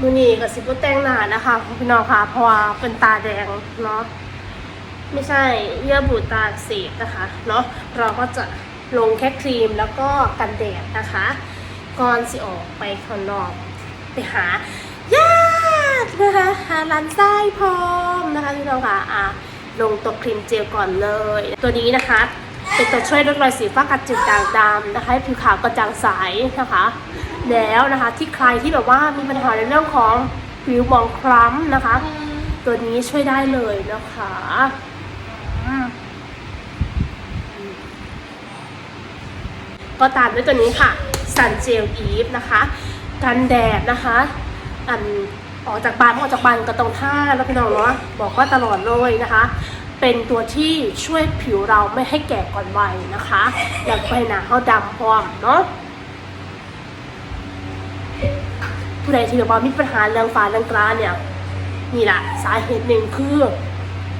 มือนี้กับซิบุแต่งหน้านะคะพี่น้องค่ะเพราะว่าเป็นตาแดงเนาะไม่ใช่เยื่อบุตาเสีบนะคะเนาะเราก็จะลงแค่ครีมแล้วก็กันแดดนะคะก่อนสิออกไปข้างนอกไปหาญาตินะคะหาร้านไส้พร้อมนะคะพี่น้องค่ะอะลงตัวครีมเจลก่อนเลย ตัวนี้นะคะเป็นตัวช่วยลดรอยสิวฝ้ากระจุดด่างดำนะคะให้ผิวขาวกระจ่างใสนะคะ แล้วนะคะ ที่ใครที่แบบว่ามีปัญหาในเรื่องของผิวหมองคล้ำนะคะ ตัวนี้ช่วยได้เลยนะคะก็ตามด้วยตัวนี้ค่ะ Sun Gel Eve นะคะกันแดดนะคะอันออกจากบ้านออกจากบ้านก็ต้องท่าแล้วพี่น้องเนาะบอกว่าตลอดเลยนะคะ เป็นตัวที่ช่วยผิวเราไม่ให้แก่ก่อนวัยนะคะอยากไปหนาเขาดำพร้อมเนาะ ผู้ใดที่แบบว่ามีปัญหาเรื่องฟ้าเรื่องกล้าเนี่ยนี่แหละสาเหตุหนึ่งคือ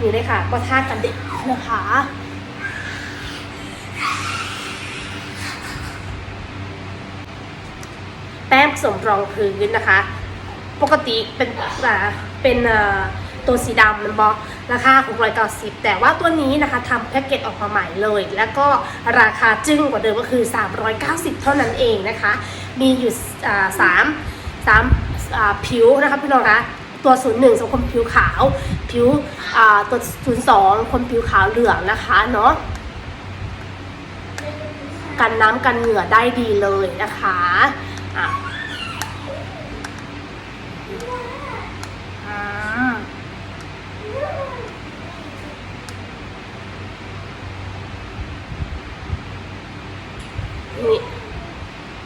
นี่เลยค่ะก็ท่ากันเด็กนะคะแป้งผสมรองพื้นนะคะ ปกติเป็นอ่าเป็นตัวสีดำมันบอกราคา 690 แต่ว่าตัวนี้นะคะทำแพ็กเกจออกมาใหม่เลย แล้วก็ราคาจึ้งกว่าเดิมก็คือ 390 เท่านั้นเองนะคะ มีอยู่สาม สามผิวนะคะพี่น้องคะตัว 01สำหรับคนผิวขาว ผิวอ่าตัว 02 คนผิวขาวเหลืองนะคะเนาะกันน้ำกันเหงื่อได้ดีเลยนะคะอะอ่านี่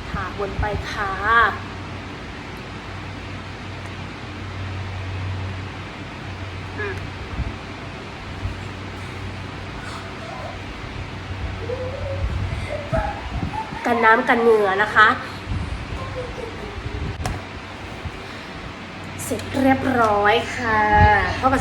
ทาบนไปค่ะ กันน้ำกันเหงื่อนะคะ เสร็จเรียบร้อยค่ะเข้ากับ